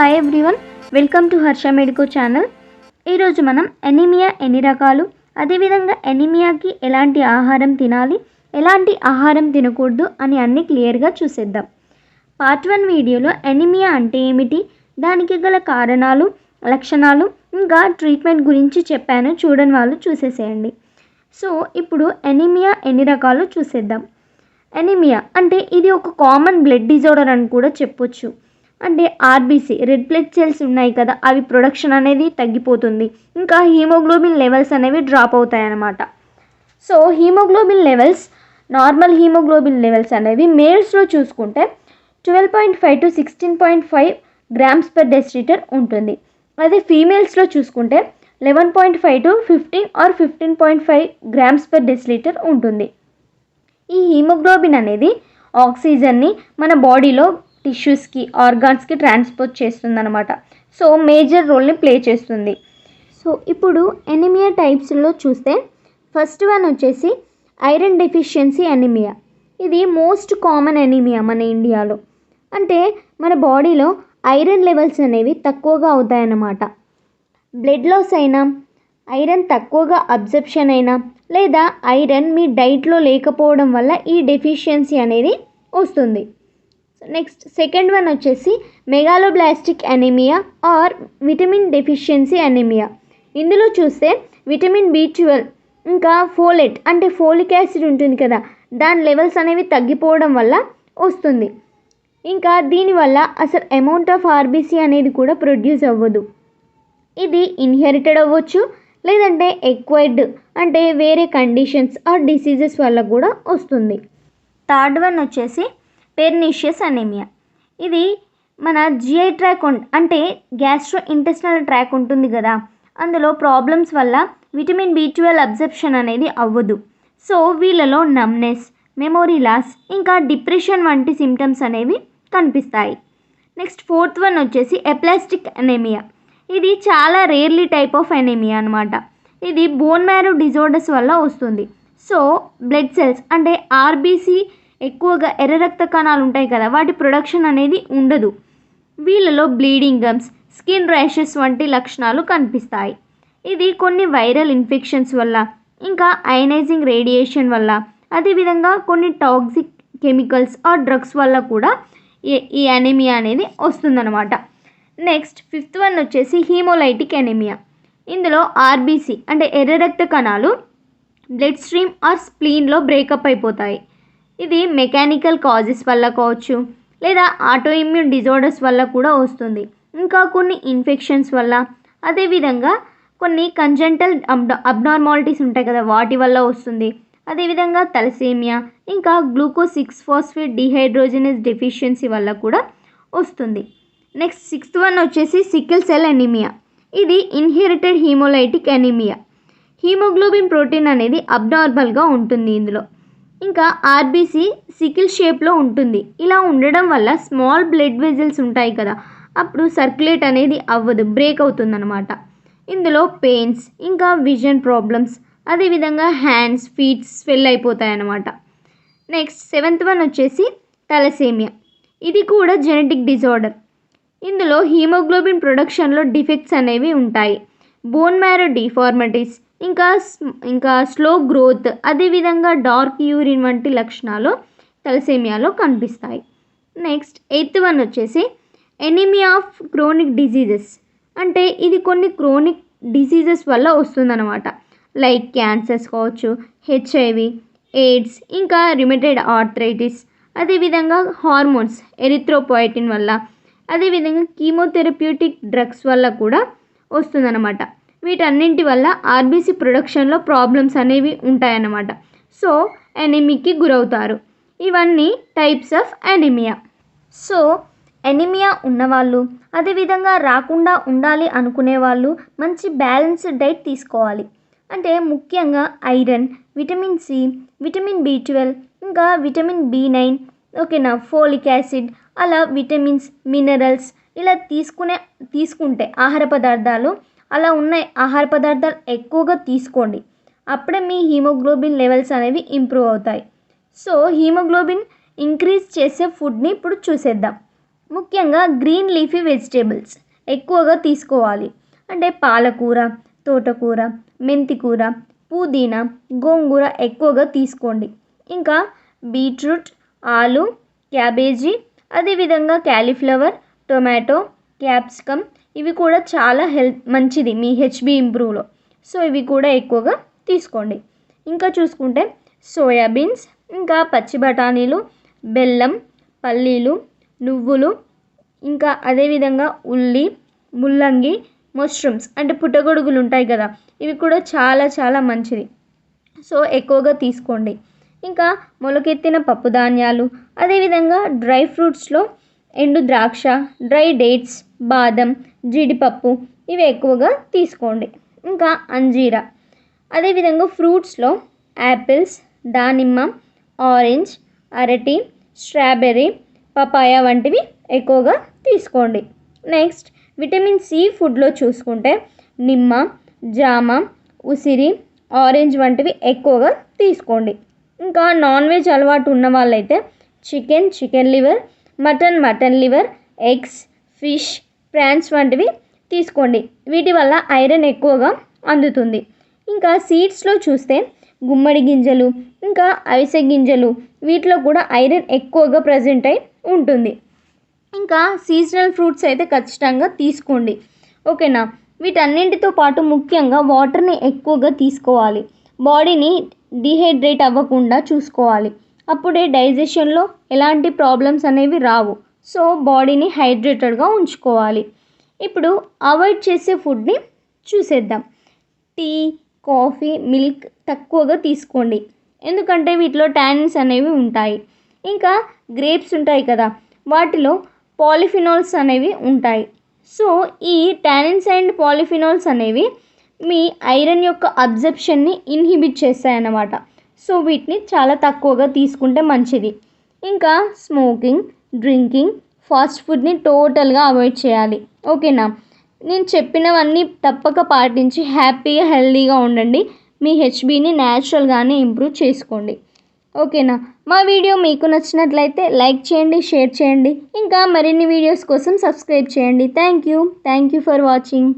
Hi everyone welcome to Harsha medico channel ఈరోజు మనం anaemia ఎన్ని రకాలు అదేవిధంగా ఎనీమియాకి ఎలాంటి ఆహారం తినాలి ఎలాంటి ఆహారం తినకూడదు అని అన్ని క్లియర్గా చూసేద్దాం. పార్ట్ వన్ వీడియోలో ఎనీమియా అంటే ఏమిటి దానికి గల కారణాలు లక్షణాలు ఇంకా ట్రీట్మెంట్ గురించి చెప్పాను చూడని వాళ్ళు చూసేసేయండి. సో ఇప్పుడు ఎనీమియా ఎన్ని రకాలు చూసేద్దాం. ఎనీమియా అంటే ఇది ఒక కామన్ బ్లడ్ డిజార్డర్ అని కూడా చెప్పొచ్చు. అంటే ఆర్బీసీ రెడ్ బ్లడ్ సెల్స్ ఉన్నాయి కదా అవి ప్రొడక్షన్ అనేది తగ్గిపోతుంది. ఇంకా హీమోగ్లోబిన్ లెవెల్స్ అనేవి డ్రాప్ అవుతాయి అన్నమాట so haemoglobin levels normal haemoglobin levels అనేవి మేల్స్లో చూసుకుంటే twelve point five to sixteen point five grams per decilitre ఉంటుంది. అదే ఫీమేల్స్లో చూసుకుంటే eleven point five to fifteen or fifteen point five grams per decilitre ఉంటుంది. ఈ హీమోగ్లోబిన్ అనేది ఆక్సిజన్ని మన బాడీలో టిష్యూస్కి ఆర్గాన్స్కి ట్రాన్స్పోర్ట్ చేస్తుందన్నమాట. సో మేజర్ రోల్ని ప్లే చేస్తుంది. సో ఇప్పుడు ఎనిమియా టైప్స్లో చూస్తే ఫస్ట్ వన్ వచ్చేసి ఐరన్ డెఫిషియన్సీ ఎనిమియా ఇది మోస్ట్ కామన్ ఎనిమియా మన ఇండియాలో. అంటే మన బాడీలో ఐరన్ లెవెల్స్ అనేవి తక్కువగా అవుతాయన్నమాట. బ్లడ్ లాస్ అయినా ఐరన్ తక్కువగా అబ్జర్ప్షన్ అయినా లేదా ఐరన్ మీ డైట్లో లేకపోవడం వల్ల ఈ డెఫిషియన్సీ అనేది వస్తుంది. నెక్స్ట్ సెకండ్ వన్ వచ్చేసి megaloblastic anaemia or vitamin deficiency anaemia ఇందులో చూస్తే విటమిన్ బి ట్వెల్వ్ ఇంకా ఫోలెట్ అంటే ఫోలిక్ యాసిడ్ ఉంటుంది కదా దాని లెవెల్స్ అనేవి తగ్గిపోవడం వల్ల వస్తుంది. ఇంకా దీనివల్ల అసలు అమౌంట్ ఆఫ్ ఆర్బీసీ అనేది కూడా ప్రొడ్యూస్ అవ్వదు. ఇది ఇన్హెరిటెడ్ అవ్వచ్చు లేదంటే ఎక్వైర్డ్ అంటే వేరే కండిషన్స్ ఆర్ డిసీజెస్ వల్ల కూడా వస్తుంది. థర్డ్ వన్ వచ్చేసి పెర్నీషియస్ అనీమియా ఇది మన జిఐ ట్రాక్ ఉం- అంటే గ్యాస్ట్రో ఇంటెస్టినల్ ట్రాక్ ఉంటుంది కదా. అందులో ప్రాబ్లమ్స్ వల్ల విటమిన్ బి ట్వెల్వ్ అబ్జెప్షన్ అనేది అవ్వదు. సో వీళ్ళలో నమ్నెస్ మెమొరీ లాస్ ఇంకా డిప్రెషన్ వంటి సిమ్టమ్స్ అనేవి కనిపిస్తాయి. నెక్స్ట్ ఫోర్త్ వన్ వచ్చేసి ఎప్లాస్టిక్ అనీమియా ఇది చాలా రేర్లీ టైప్ ఆఫ్ ఎనీమియా అనమాట ఇది బోన్ మ్యారో డిజార్డర్స్ వల్ల వస్తుంది. సో బ్లడ్ సెల్స్ అంటే ఆర్బీసీ ఎక్కువగా ఎర్ర రక్త కణాలు ఉంటాయి కదా వాటి ప్రొడక్షన్ అనేది ఉండదు. వీళ్ళలో బ్లీడింగ్ గమ్స్ స్కిన్ ర్యాషెస్ వంటి లక్షణాలు కనిపిస్తాయి. ఇది కొన్ని వైరల్ ఇన్ఫెక్షన్స్ వల్ల ఇంకా అయనైజింగ్ రేడియేషన్ వల్ల అదేవిధంగా కొన్ని టాక్సిక్ కెమికల్స్ ఆర్ డ్రగ్స్ వల్ల కూడా ఈ- ఈ అనీమియా అనేది వస్తుందన్నమాట. నెక్స్ట్ ఫిఫ్త్ వన్ వచ్చేసి హీమోలైటిక్ ఎనిమియా ఇందులో ఆర్బీసీ అంటే ఎర్ర రక్త కణాలు బ్లడ్ స్ట్రీమ్ ఆర్ స్ప్లీన్లో బ్రేకప్ అయిపోతాయి. ఇది మెకానికల్ కాజెస్ వల్ల కావచ్చు లేదా ఆటో ఇమ్యూన్ డిజార్డర్స్ వల్ల కూడా వస్తుంది. ఇంకా కొన్ని ఇన్ఫెక్షన్స్ వల్ల అదేవిధంగా కొన్ని కంజెంటల్ అబ్ అబ్నార్మాలిటీస్ ఉంటాయి కదా వాటి వల్ల వస్తుంది. అదేవిధంగా తలసేమియా ఇంకా glucose six phosphate dehydrogenase deficiency వల్ల కూడా వస్తుంది. నెక్స్ట్ సిక్స్త్ వన్ వచ్చేసి సికిల్ సెల్ ఎనిమియా ఇది inherited haemolytic anaemia haemoglobin protein అనేది అబ్నార్మల్గా ఉంటుంది ఇందులో. ఇంకా ఆర్బీసీ సికిల్ షేప్లో ఉంటుంది. ఇలా ఉండడం వల్ల స్మాల్ బ్లడ్ వెజల్స్ ఉంటాయి కదా అప్పుడు సర్క్యులేట్ అనేది అవ్వదు బ్రేక్ అవుతుందన్నమాట. ఇందులో పెయిన్స్ ఇంకా విజన్ ప్రాబ్లమ్స్ అదేవిధంగా హ్యాండ్స్ ఫీట్ స్వెల్ అయిపోతాయి అన్నమాట నెక్స్ట్ సెవెంత్ వన్ వచ్చేసి తలసేమియా. ఇది కూడా జెనెటిక్ డిజార్డర్. ఇందులో హీమోగ్లోబిన్ ప్రొడక్షన్లో డిఫెక్ట్స్ అనేవి ఉంటాయి. బోన్ మ్యారో డిఫార్మిటీస్ ఇంకా స్- ఇంకా స్లో గ్రోత్ అదేవిధంగా డార్క్ యూరిన్ వంటి లక్షణాలు తలసేమియాలో కనిపిస్తాయి. నెక్స్ట్ ఎయిత్ వన్ వచ్చేసి ఎనిమియా ఆఫ్ క్రోనిక్ డిసీజెస్ అంటే ఇది కొన్ని క్రోనిక్ డిసీజెస్ వల్ల వస్తుందన్నమాట. లైక్ క్యాన్సర్స్ కావచ్చు హెచ్ఐవి ఎయిడ్స్ ఇంకా రిమిటెడ్ ఆర్థరైటిస్ అదేవిధంగా హార్మోన్స్ ఎరిథ్రోపోయిటిన్ వల్ల. అదేవిధంగా కీమోథెరప్యూటిక్ డ్రగ్స్ వల్ల కూడా వస్తుందన్నమాట. వీటన్నింటి వల్ల ఆర్బీసీ ప్రొడక్షన్లో ప్రాబ్లమ్స్ అనేవి ఉంటాయన్నమాట. సో ఎనిమికి గురవుతారు. ఇవన్నీ types of anemia. So anemia ఉన్నవాళ్ళు అదేవిధంగా రాకుండా ఉండాలి అనుకునే వాళ్ళు మంచి బ్యాలెన్స్డ్ డైట్ తీసుకోవాలి. అంటే ముఖ్యంగా iron vitamin C vitamin B twelve ఇంకా విటమిన్ బి నైన్ ఓకేనా ఫోలిక్ యాసిడ్ అలా విటమిన్స్ మినరల్స్ ఇలా తీసుకునే తీసుకుంటే ఆహార పదార్థాలు అలా ఉన్న ఆహార పదార్థాలు ఎక్కువగా తీసుకోండి. అప్పుడే మీ హీమోగ్లోబిన్ లెవెల్స్ అనేవి ఇంప్రూవ్ అవుతాయి. సో హీమోగ్లోబిన్ ఇంక్రీజ్ చేసే ఫుడ్ని ఇప్పుడు చూసేద్దాం. ముఖ్యంగా గ్రీన్ లీఫీ వెజిటేబుల్స్ ఎక్కువగా తీసుకోవాలి. అంటే పాలకూర తోటకూర మెంతికూర పుదీనా గోంగూర ఎక్కువగా తీసుకోండి. ఇంకా బీట్రూట్ ఆలు క్యాబేజీ అదేవిధంగా క్యాలీఫ్లవర్ టొమాటో క్యాప్సికమ్ ఇవి కూడా చాలా హెల్త్ మంచిది మీ హెచ్బి ఇంప్రూవ్లో. సో ఇవి కూడా ఎక్కువగా తీసుకోండి. ఇంకా చూసుకుంటే సోయాబీన్స్ ఇంకా పచ్చి బఠానీలు బెల్లం పల్లీలు నువ్వులు ఇంకా అదేవిధంగా ఉల్లి ముల్లంగి మష్రూమ్స్ అంటే పుట్టగొడుగులు ఉంటాయి కదా ఇవి కూడా చాలా చాలా మంచిది. సో ఎక్కువగా తీసుకోండి. ఇంకా మొలకెత్తిన పప్పు ధాన్యాలు అదేవిధంగా డ్రై ఫ్రూట్స్లో ఎండు ద్రాక్ష డ్రై డేట్స్ బాదం జీడిపప్పు ఇవి ఎక్కువగా తీసుకోండి. ఇంకా అంజీరా. అదేవిధంగా ఫ్రూట్స్లో యాపిల్స్ దానిమ్మ ఆరెంజ్ అరటి స్ట్రాబెర్రీ పపాయ వంటివి ఎక్కువగా తీసుకోండి. నెక్స్ట్ విటమిన్ సి ఫుడ్లో చూసుకుంటే నిమ్మ జామ ఉసిరి ఆరెంజ్ వంటివి ఎక్కువగా తీసుకోండి. ఇంకా నాన్ వెజ్ అలవాటు ఉన్న వాళ్ళైతే chicken chicken liver mutton mutton liver eggs fish prawns వంటివి తీసుకోండి. వీటి వల్ల ఐరన్ ఎక్కువగా అందుతుంది. ఇంకా సీడ్స్లో చూస్తే గుమ్మడి గింజలు ఇంకా అవిసె గింజలు వీటిలో కూడా ఐరన్ ఎక్కువగా ప్రజెంట్ అయి ఉంటుంది. ఇంకా సీజనల్ ఫ్రూట్స్ అయితే ఖచ్చితంగా తీసుకోండి. ఓకేనా? వీటన్నింటితో పాటు ముఖ్యంగా వాటర్ని ఎక్కువగా తీసుకోవాలి. బాడీని డిహైడ్రేట్ అవ్వకుండా చూసుకోవాలి. అప్పుడే డైజెషన్లో ఎలాంటి ప్రాబ్లమ్స్ అనేవి రావు. సో బాడీని హైడ్రేటెడ్గా ఉంచుకోవాలి. ఇప్పుడు అవాయిడ్ చేసే ఫుడ్ని చూసేద్దాం. టీ కాఫీ మిల్క్ తక్కువగా తీసుకోండి. ఎందుకంటే వీటిలో ట్యానిన్స్ అనేవి ఉంటాయి. ఇంకా గ్రేప్స్ ఉంటాయి కదా వాటిలో పాలిఫినాల్స్ అనేవి ఉంటాయి. సో ఈ టానిన్స్ అండ్ పాలిఫినాల్స్ అనేవి మీ ఐరన్ యొక్క అబ్జర్ప్షన్ని ఇన్హిబిట్ చేస్తాయన్నమాట. సో వీటిని చాలా తక్కువగా తీసుకుంటే మంచిది. ఇంకా స్మోకింగ్ డ్రింకింగ్ ఫాస్ట్ ఫుడ్ని టోటల్గా అవాయిడ్ చేయాలి. ఓకేనా? నేను చెప్పినవన్నీ తప్పక పాటించి హ్యాపీగా హెల్తీగా ఉండండి. మీ హెచ్బీని న్యాచురల్గానే ఇంప్రూవ్ చేసుకోండి. ఓకేనా? మా వీడియో మీకు నచ్చినట్లయితే లైక్ చేయండి షేర్ చేయండి. ఇంకా మరిన్ని వీడియోస్ కోసం సబ్స్క్రైబ్ చేయండి. Thank you. Thank you for watching.